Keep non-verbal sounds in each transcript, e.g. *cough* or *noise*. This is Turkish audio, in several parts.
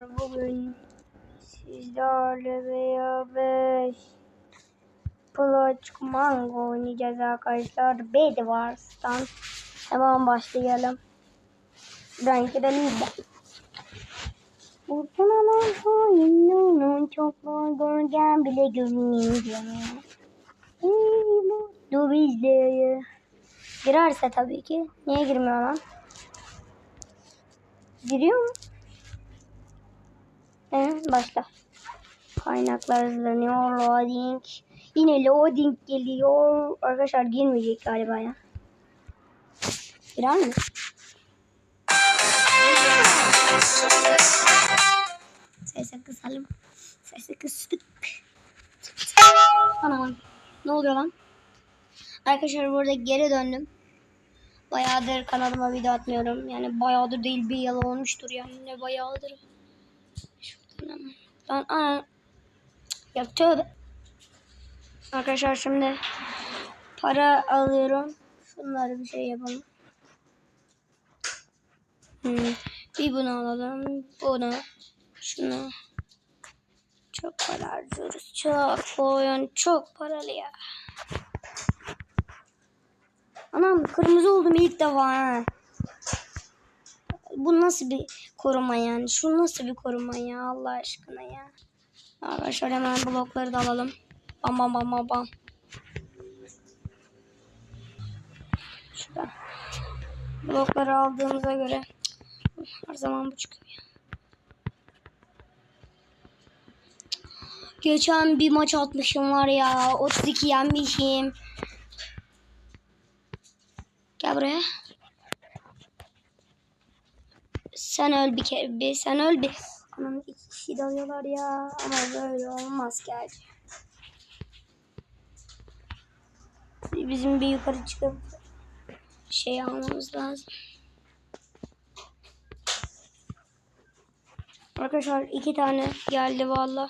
Bugün sizlerle beraber Plot Mango oynayacağız arkadaşlar. Bedwars'tan hemen başlayalım. Ben gidelim de. Buradan alan oyunun çokluğu göreceğim bile görünmeyeceğim. İyi mutlu bizleri. Girerse tabii ki. Niye girmiyor lan? Giriyor mu? Evet, başla. Kaynaklar hızlanıyor. Loading. Yine loading geliyor. Arkadaşlar girmeyecek galiba ya. Girer mi? Sesi kısalım. Sesi kıstık. Anam. Ne oluyor lan? Arkadaşlar burada geri döndüm. Bayağıdır kanalıma video atmıyorum. Yani bayağıdır değil bir yıl olmuştur yani ne bayağıdır. Lan aa. Ya tövbe. Arkadaşlar şimdi para alıyorum. Şunları bir şey yapalım. Hmm. Bir bunu alalım. Bunu. Şunu. Çok para harcıyoruz. Çok. Bu oyun çok paralı ya. Anam kırmızı oldum ilk defa ha. Bu nasıl bir koruma yani? Şu nasıl bir koruma ya Allah aşkına ya. Arkadaşlar hemen blokları da alalım. Bam bam bam bam. Şurada. Blokları aldığımıza göre her zaman bu çıkıyor. Geçen bir maç atmışım var ya. 32 yenmişim. Gel buraya. Sen öl bir kere bir. Sen öl bir. Anam iki kişi dalıyorlar ya. Ama böyle olmaz gerçi. Bizim bir yukarı çıkıp şey almamız lazım. Arkadaşlar iki tane geldi valla.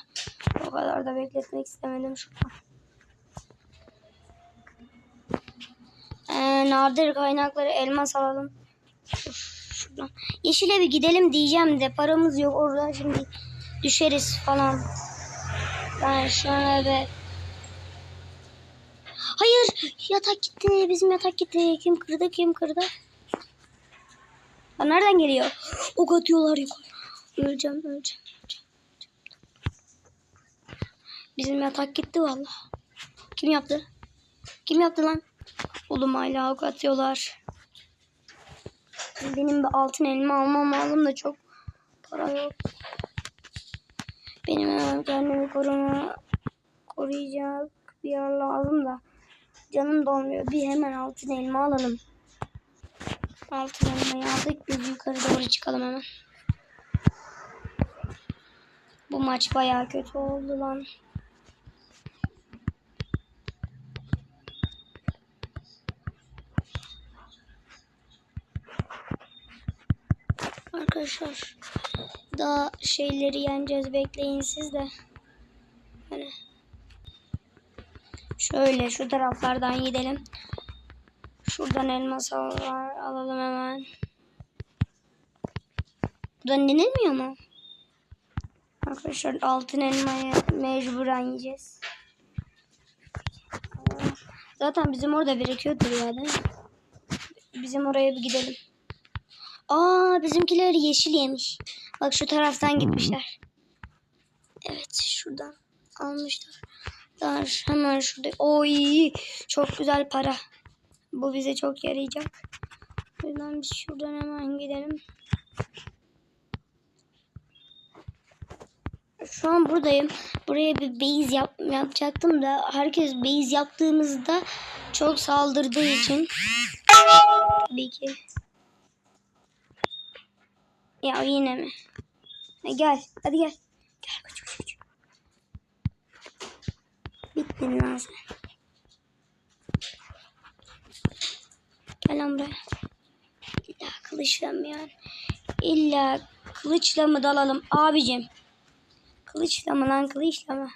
O kadar da bekletmek istemedim şuradan. Ee, nadir kaynakları elmas alalım. Şuradan. Yeşile bir gidelim diyeceğim de paramız yok orada şimdi düşeriz falan. Ben şu an eve... Hayır yatak gitti bizim yatak gitti. Kim kırdı kim kırdı? Ha, nereden geliyor? Ok atıyorlar yukarı. Öleceğim öleceğim. öleceğim. Bizim yatak gitti valla. Kim yaptı? Kim yaptı lan? Oğlum hala ok atıyorlar. Benim bir altın elma almam lazım da çok para yok. Benim kendimi koruma koruyacak bir yer lazım da canım dolmuyor. Bir hemen altın elma alalım. Altın elmayı aldık. Biz yukarı doğru çıkalım hemen. Bu maç bayağı kötü oldu lan. Arkadaşlar daha şeyleri yeneceğiz bekleyin siz de. Hani şöyle şu taraflardan gidelim. Şuradan elmas alalım hemen. Buradan denilmiyor mu? Arkadaşlar altın elmayı mecburen yiyeceğiz. Zaten bizim orada birikiyordur ya değil mi? Bizim oraya bir gidelim. Aa bizimkiler yeşil yemiş. Bak şu taraftan gitmişler. Evet şuradan almışlar. Daha hemen şurada. Oy çok güzel para. Bu bize çok yarayacak. Yüzden biz şuradan hemen gidelim. Şu an buradayım. Buraya bir base yap yapacaktım da herkes base yaptığımızda çok saldırdığı için tabii ki ya yine mi? Ha, gel. Hadi gel. Gel koç koç koç. Bittin lan. Gel lan buraya. İlla kılıçla mı yani? İlla kılıçla mı dalalım abicim? Kılıçla mı lan kılıçla mı?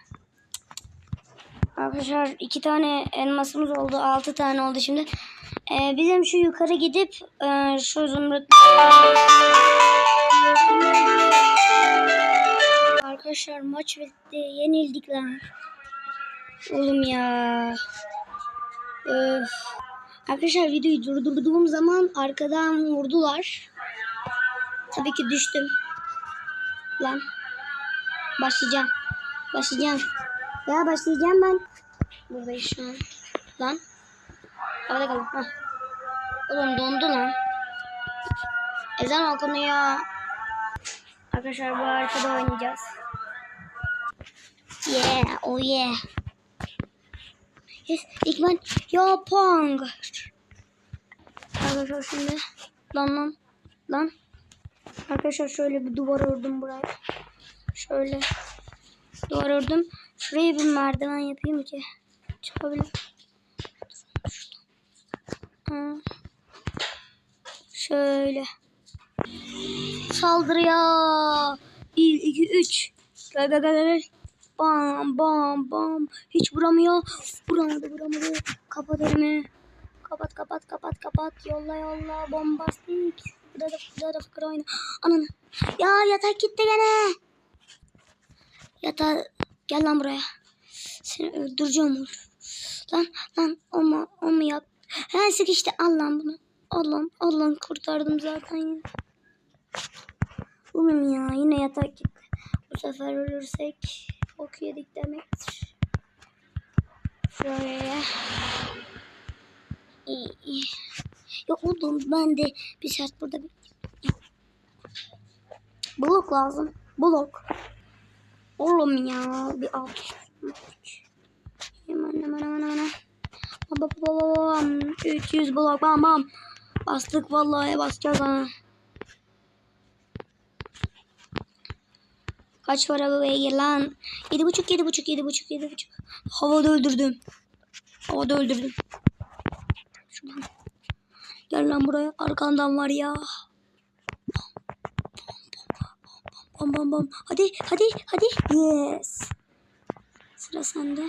Arkadaşlar iki tane elmasımız oldu. Altı tane oldu şimdi. Ee, bizim şu yukarı gidip e, şu zümrüt Arkadaşlar maç bitti. Yenildik lan. Oğlum ya. Öf. Arkadaşlar videoyu durdurduğum zaman arkadan vurdular. Tabii ki düştüm. Lan. Başlayacağım. Başlayacağım. Ya başlayacağım ben. Buradayım şu an. Lan. Havada kalın. Hah. Oğlum dondu lan. Ezan okunuyor. Arkadaşlar bu haritada oynayacağız. Yeah, oh yeah. Yes, ilk ben yapang. Arkadaşlar şimdi lan lan lan. Arkadaşlar şöyle bir duvar ördüm buraya. Şöyle duvar ördüm. Şuraya bir merdiven yapayım ki çıkabilir. Ha. Şöyle. Saldırıya. 1, 2, 3. Gel gel gel gel. Bam bam bam. Hiç vuramıyor. Vuramadı vuramadı. Kapat elimi. Kapat kapat kapat kapat. Yolla yolla. Bombastik. Burada da burada da fıkra oyna. Ananı. Ya yatak gitti gene. Yatağa gel lan buraya. Seni öldüreceğim olur. Lan lan o mu, o mu yap? He sıkıştı al lan bunu. Allah'ım Allah'ım kurtardım zaten ya. Oğlum ya yine yatak gitti. Bu sefer ölürsek ok yedik demektir. Şöyle. İyi. Ya oğlum ben de bir saat burada bekleyeyim. Blok lazım. Blok. Oğlum ya bir alt. Hemen hemen hemen hemen. Bam, bam, bam, bam. 300 blok bam bam. Bastık vallahi basacağız ha. Kaç para bu beygir lan? Yedi buçuk, yedi buçuk, yedi buçuk, yedi buçuk. Havada öldürdüm. Havada öldürdüm. Şuradan. Gel lan buraya. Arkandan var ya. Bam bam bam. Hadi, hadi, hadi. Yes. Sıra sende.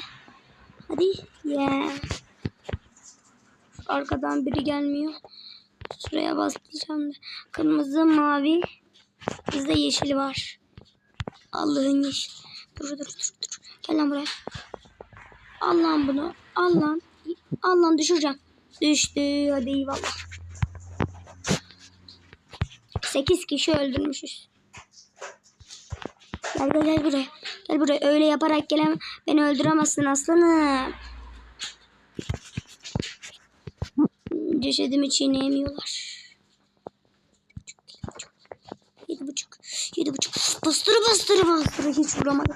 Hadi. Yeah. Arkadan biri gelmiyor. Şuraya basacağım da. Kırmızı, mavi. Bizde yeşil var. Allah'ın yeşil. Dur dur dur dur. Gel lan buraya. Al lan bunu. Al lan. Al lan düşüreceğim. Düştü. Hadi eyvallah. 8 kişi öldürmüşüz. Gel gel gel buraya. Gel buraya. Öyle yaparak gelem beni öldüremezsin aslanım. Cesedimi çiğneyemiyorlar. Yedi buçuk. Bastırı bastırı bastırı. Hiç vuramadı.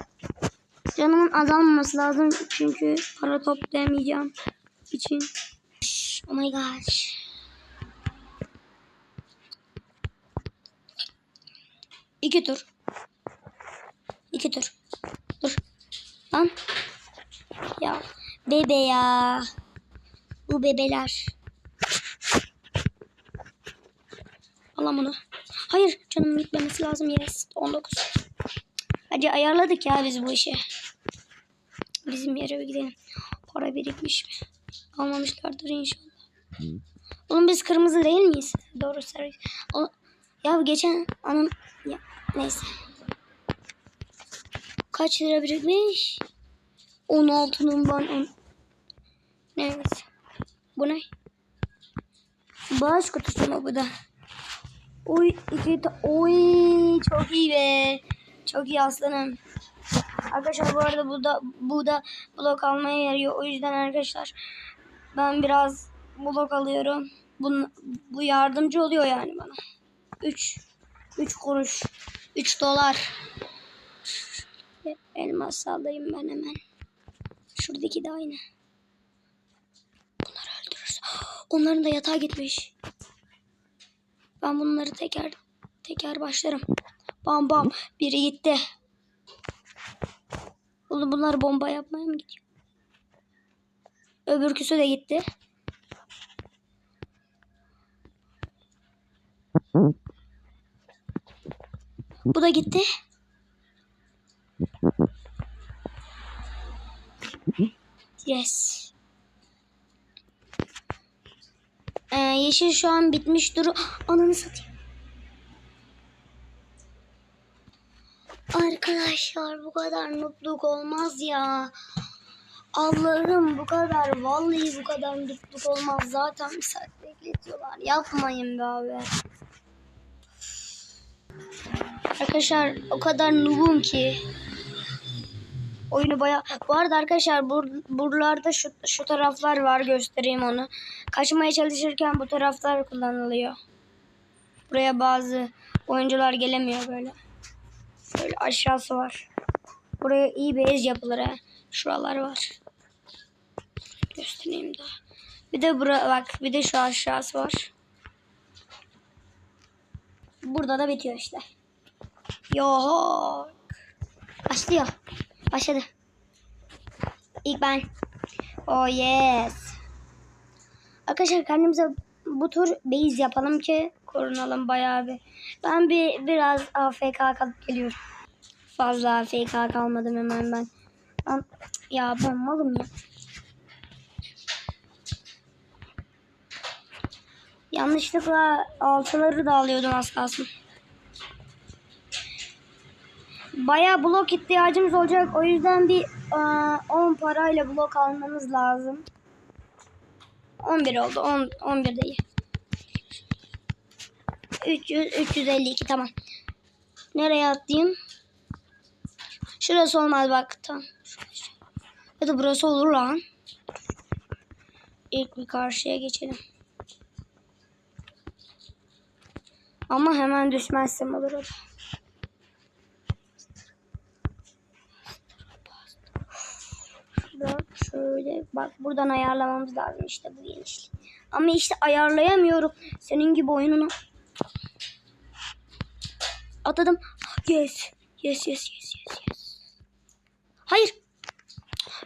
Canımın azalmaması lazım. Çünkü para toplayamayacağım. için. Oh my gosh. İki tur. İki tur. Dur. Lan. Ya. Bebe ya. Bu bebeler. Alam bunu. Hayır canım gitmemesi lazım. Yes. 19. Hadi ayarladık ya biz bu işi. Bizim yere gidelim. Para birikmiş mi? Almamışlardır inşallah. Oğlum biz kırmızı değil miyiz? Doğru servis. O, ya geçen anım ya neyse. Kaç lira birikmiş? 16'nın ben on... Neyse. Bu ne? Bağış kutusu mu bu da? Oy iki oy çok iyi be. Çok iyi aslanım. Arkadaşlar bu arada bu da bu da blok almaya yarıyor. O yüzden arkadaşlar ben biraz blok alıyorum. Bu, bu yardımcı oluyor yani bana. 3 3 kuruş. 3 dolar. Elmas alayım ben hemen. Şuradaki de aynı. Bunları öldürürüz. Onların da yatağa gitmiş. Ben bunları teker teker başlarım. Bam bam. Biri gitti. Oğlum bunlar bomba yapmaya mı gidiyor? Öbürküsü de gitti. Bu da gitti. Yes. Ee, yeşil şu an bitmiş duru. *gasps* Ananı satayım. Arkadaşlar bu kadar nutluk olmaz ya. Allah'ım bu kadar vallahi bu kadar nutluk olmaz. Zaten bir saat bekletiyorlar. Yapmayın be abi. Arkadaşlar o kadar noobum ki. Oyunu baya... Bu arada arkadaşlar bur, buralarda şu, şu taraflar var göstereyim onu. Kaçmaya çalışırken bu taraflar kullanılıyor. Buraya bazı oyuncular gelemiyor böyle. Böyle aşağısı var. Buraya iyi bir ez yapılır ha. Şuralar var. Göstereyim daha. Bir de bura bak bir de şu aşağısı var. Burada da bitiyor işte. Yok. Başlıyor. Başladı. İlk ben. Oh yes. Arkadaşlar kendimize bu tur base yapalım ki korunalım bayağı bir. Ben bir biraz AFK kalıp geliyorum. Fazla AFK kalmadım hemen ben. ben ya ben ya. Yanlışlıkla altıları da alıyordum az kalsın. Bayağı blok ihtiyacımız olacak. O yüzden bir e, 10 parayla blok almamız lazım. 11 oldu. 10, 11 değil. 300, 352 tamam. Nereye atlayayım? Şurası olmaz bak. Tamam. Ya da burası olur lan. İlk bir karşıya geçelim. Ama hemen düşmezsem olur o da. Şurada şöyle bak buradan ayarlamamız lazım işte bu genişlik. Ama işte ayarlayamıyorum. Senin gibi oyununu. Atladım. Yes. Yes yes yes yes yes. Hayır.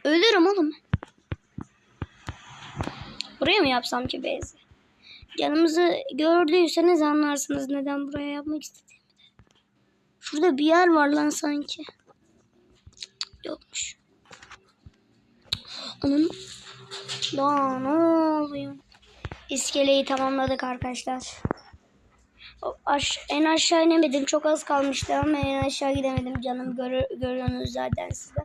Ölürüm oğlum. Buraya mı yapsam ki bezi? Canımızı gördüyseniz anlarsınız neden buraya yapmak istediğimi. Şurada bir yer var lan sanki. Yokmuş. Onun daha ne oluyor? İskeleyi tamamladık arkadaşlar. Aş en aşağı inemedim. Çok az kalmıştı ama en aşağı gidemedim. Canım gör görüyorsunuz zaten size.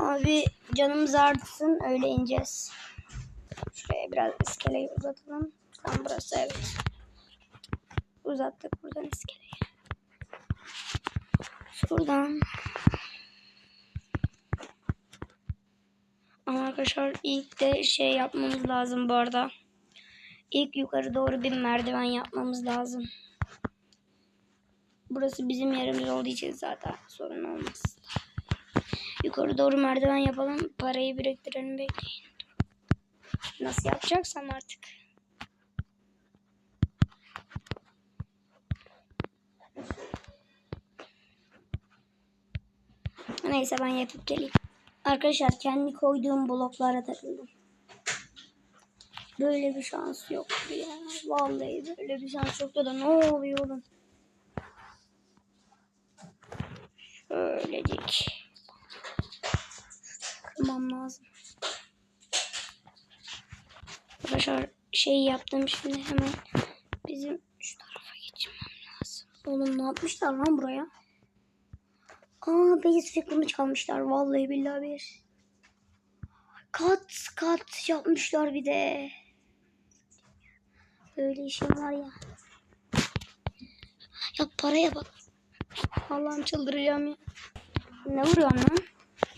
Abi canımız artsın öyle ineceğiz. Şuraya biraz iskeleyi uzatalım. Tam burası evet. Uzattık buradan iskeleyi. Şuradan. Ama arkadaşlar ilk de şey yapmamız lazım bu arada. İlk yukarı doğru bir merdiven yapmamız lazım. Burası bizim yerimiz olduğu için zaten sorun olmaz. Yukarı doğru merdiven yapalım. Parayı biriktirelim bekleyin. Nasıl yapacaksam artık. Neyse ben yapıp geleyim. Arkadaşlar kendi koyduğum bloklara takıldım. Böyle bir şans yok ya. Vallahi böyle bir şans yoktu da ne oluyor oğlum? Şöylecik. Lazım. Arkadaşlar şey yaptım şimdi hemen bizim şu tarafa geçmem lazım. Oğlum ne yapmışlar lan buraya? Aa beyaz fikrimi çalmışlar. Vallahi billahi bir. Kat kat yapmışlar bir de. Böyle işim var ya. Ya paraya bak. Allah'ım çıldıracağım ya. Ne vuruyorsun lan?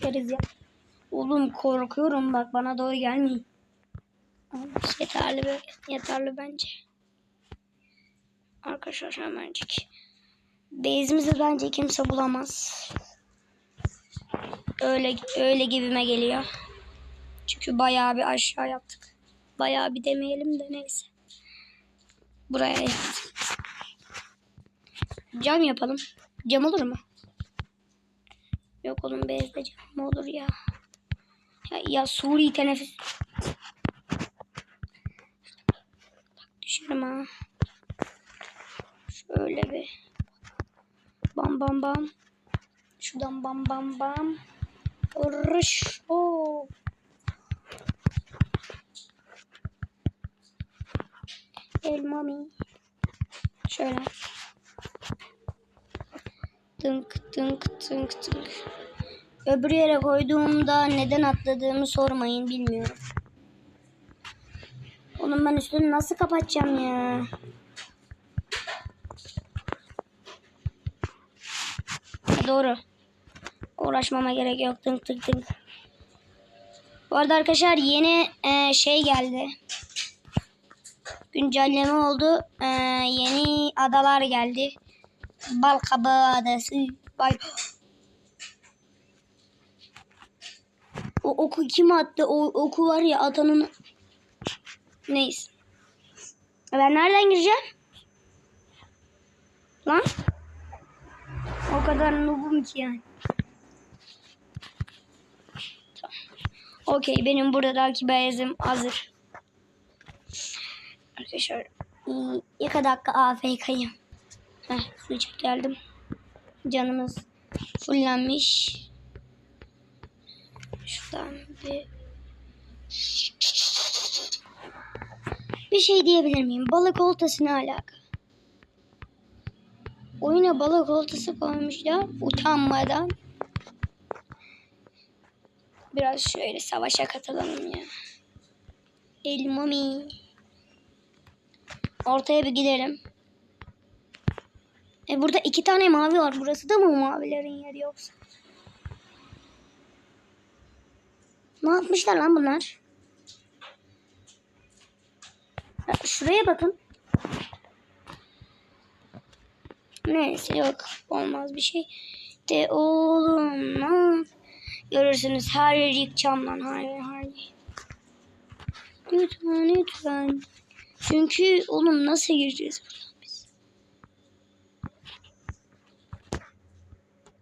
Keriz ya. Oğlum korkuyorum bak bana doğru gelmeyin. Yeterli yeterli bence. Arkadaşlar hemencik. Base'imizi bence kimse bulamaz. Öyle öyle gibime geliyor. Çünkü bayağı bir aşağı yaptık. Bayağı bir demeyelim de neyse. Buraya yaptık. Cam yapalım. Cam olur mu? Yok oğlum bezde cam olur ya. Ya, ya Suri teneffüs. Düşerim ha. Şöyle bir. Bam bam bam. Şuradan bam bam bam. Rış. Oo. El mami. Şöyle. tınk tınk tınk tınk. Öbür yere koyduğumda neden atladığımı sormayın bilmiyorum. Oğlum ben üstünü nasıl kapatacağım ya? Doğru. Uğraşmama gerek yok. Tınk tınk tınk. Bu arada arkadaşlar yeni e, şey geldi. Güncelleme oldu. E, yeni adalar geldi. Balkabağı adası. Vay. O oku kim attı? O oku var ya atanın. Neyse. Ben nereden gireceğim? Lan. O kadar noobum ki yani. Tamam. Okey benim buradaki beyazım hazır. Arkadaşlar iki dakika AFK'yım. Heh su içip geldim. Canımız fullenmiş. Şuradan bir bir şey diyebilir miyim? Balık oltası alaka? Oyuna balık oltası koymuşlar utanmadan. Biraz şöyle savaşa katılalım ya. El mami. Ortaya bir gidelim. E burada iki tane mavi var. Burası da mı mavilerin yeri yoksa? Ne yapmışlar lan bunlar? Ya Şuraya bakın. Neyse yok. Olmaz bir şey. De oğlum Görürsünüz her yer yıkacağım lan. Her. Lütfen lütfen. Çünkü oğlum nasıl gireceğiz buradan biz?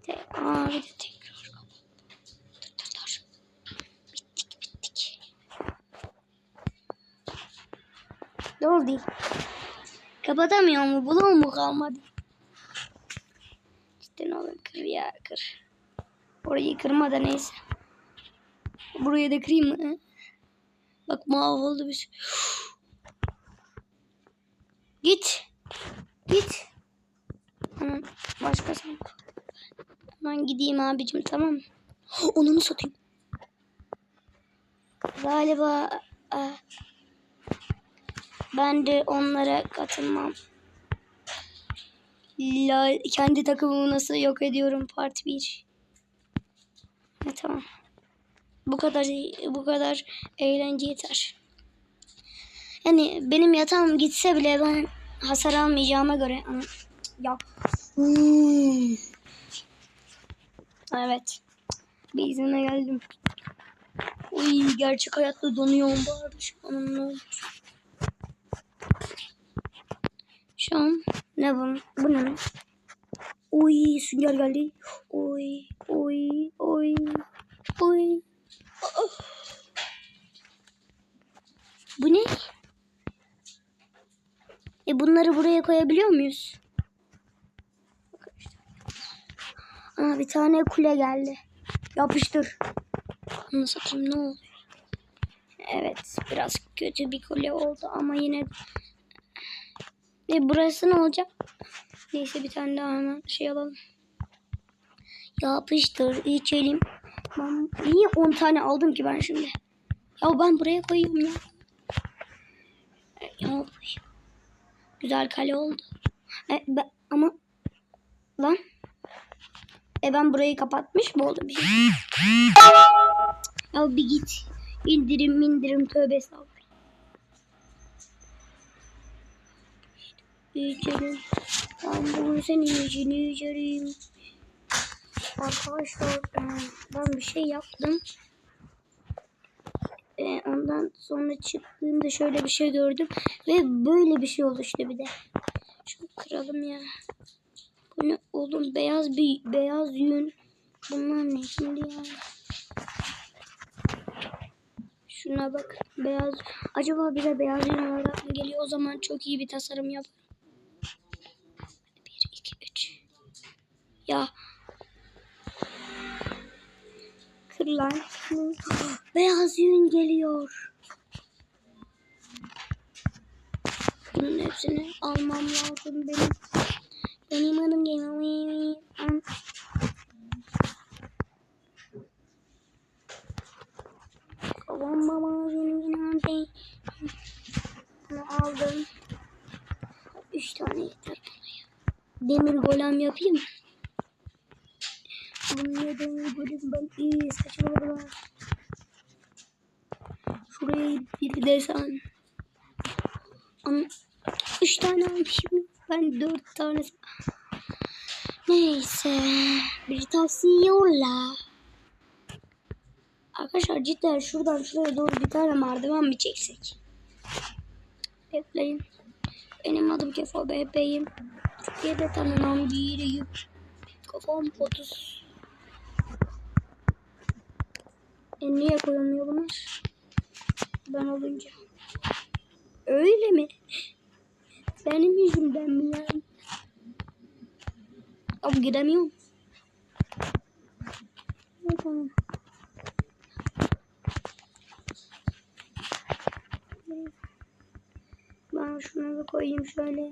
De, aa de tekrar. Dur dur dur. Bittik bittik. Ne oldu? Kapatamıyor mu? Bulun mu kalmadı? Cidden oğlum kır ya kır. Orayı kırma da neyse. Burayı da kırayım mı? Bak mahvoldu bir şey. Git. Git. Hemen başka sen. Hemen gideyim abicim tamam mı? *gasps* Onu satayım. Galiba e, ben de onlara katılmam. La, kendi takımımı nasıl yok ediyorum part 1. Ha, tamam. Bu kadar bu kadar eğlence yeter. Yani benim yatağım gitse bile ben hasar almayacağıma göre ama ya. Hmm. Evet. Bir izine geldim. Uy gerçek hayatta donuyorum bari şu an ne olur. Şu an ne bu? Bu ne? Uy sünger geldi. Uy uy uy uy. Oh. Bu ne? E bunları buraya koyabiliyor muyuz? Aa bir tane kule geldi. Yapıştır. Onu satayım ne olur. Evet biraz kötü bir kule oldu ama yine e burası ne olacak? Neyse bir tane daha hemen şey alalım. Yapıştır içelim. Ben niye 10 tane aldım ki ben şimdi? Ya ben buraya koyayım ya. E, Ya Güzel kale oldu. E, ben- ama lan e ben burayı kapatmış mı oldu bir şey? Ya bir git. İndirim indirim tövbe estağfurullah. İçerim. Ben bunu senin için içerim. Arkadaşlar e, ben bir şey yaptım. E, ondan sonra çıktığımda şöyle bir şey gördüm. Ve böyle bir şey oluştu bir de. Şunu kıralım ya. Bu ne oğlum beyaz bir beyaz yün. Bunlar ne şimdi ya? Şuna bak. Beyaz. Acaba bize beyaz yün olarak mı geliyor? O zaman çok iyi bir tasarım yap. Ya. Kır. Beyaz yün geliyor. Bunun hepsini almam lazım benim. Benim adım geliyor. Babam baba benim benim. Bunu aldım. Üç tane yeter bana. Demir golem yapayım mı? Ben iyi saçmaladılar. Şuraya bir desen. Ama üç tane almışım. Ben dört tane. Neyse. Bir tavsiye yolla. Arkadaşlar cidden şuradan şuraya doğru bir tane merdiven mi çeksek? Bekleyin. Benim adım Kefo Bebeğim. Türkiye'de tanınan biriyim. Kafam potus. E niye koyulmuyor? Ben olunca. Öyle mi? Benim yüzümden mi yani? Ama giremiyorum. Tamam. Ben şunu da koyayım şöyle.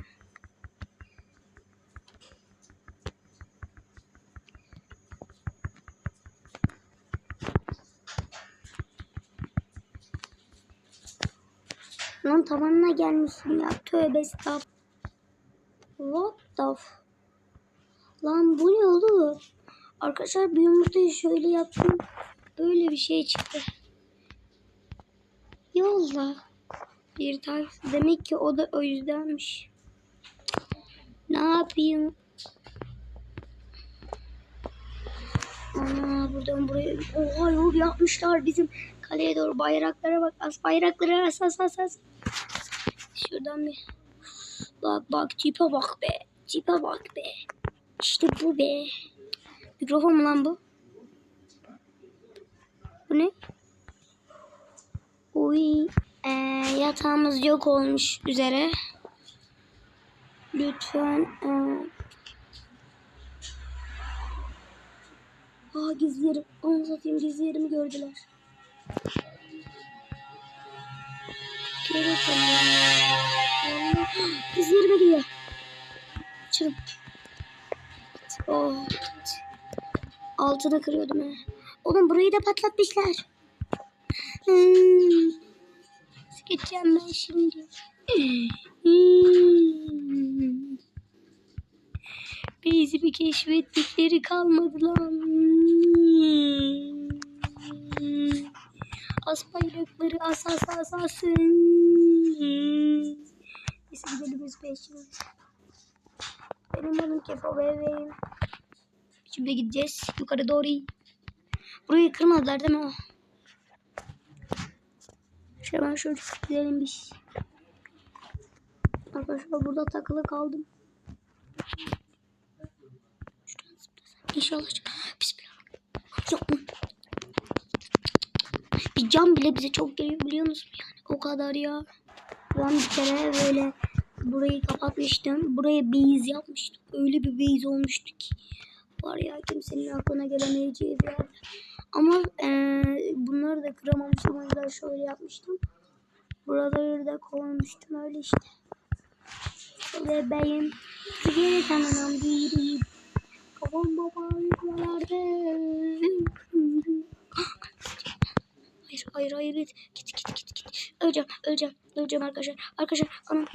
Lan tavanına gelmişsin ya. Tövbe estağfurullah. What the f- Lan bu ne oğlum? Arkadaşlar bir yumurtayı şöyle yaptım. Böyle bir şey çıktı. Yolla. Bir tane. Demek ki o da o yüzdenmiş. Ne yapayım? Ana buradan buraya. Oha yol yapmışlar bizim kaleye doğru. Bayraklara bak. As bayraklara as as as as. Şuradan bir. Bak bak cipe bak be. Cipe bak be. İşte bu be. Mikrofon mu lan bu? Bu ne? Uy. Ee, yatağımız yok olmuş üzere. Lütfen. E... Aa gizli yerim. Onu satayım gizli yerimi gördüler. Bakalım. Gizli yerime giriyor. Açalım. Oh. Altını kırıyordum he. Oğlum burayı da patlatmışlar. Hmm. Geçeceğim ben şimdi? Hmm. Beyzimi keşfettikleri kalmadı lan. Hmm. As bayrakları as as as asın. Neyse gidelim peşimiz. Benim adım Kefo bebeğim. Şimdi gideceğiz yukarı doğru. Burayı kırmadılar değil mi? Şöyle ben şöyle gidelim biz. Arkadaşlar burada takılı kaldım. İnşallah. Bismillah. Yapma. Cam bile bize çok geliyor biliyor musun yani? O kadar ya. Ben bir kere böyle burayı kapatmıştım. Buraya base yapmıştım. Öyle bir base olmuştu ki. Var ya kimsenin aklına gelemeyeceği bir yer. Ama eee, bunları da kıramamıştım. O yüzden şöyle yapmıştım. Buraları da koymuştum öyle işte. Ve benim Türkiye'de tanınan biriyim. Babam babam yukarılarda. Hayır hayır git git git git git. Öleceğim öleceğim öleceğim arkadaşlar. Arkadaşlar anam.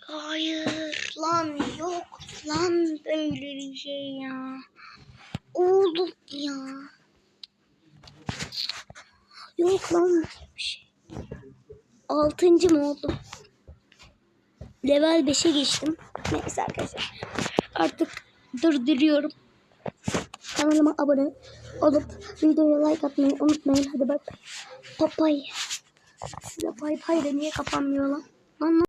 Hayır lan yok lan böyle bir şey ya. Oğlum ya. Yok lan böyle bir şey. Altıncı mı oldu? Level 5'e geçtim. Neyse arkadaşlar. Artık durduruyorum. Kanalıma abone olup videoya like atmayı unutmayın. Hadi bak. Papay. Size pay da niye kapanmıyor? Lan lan.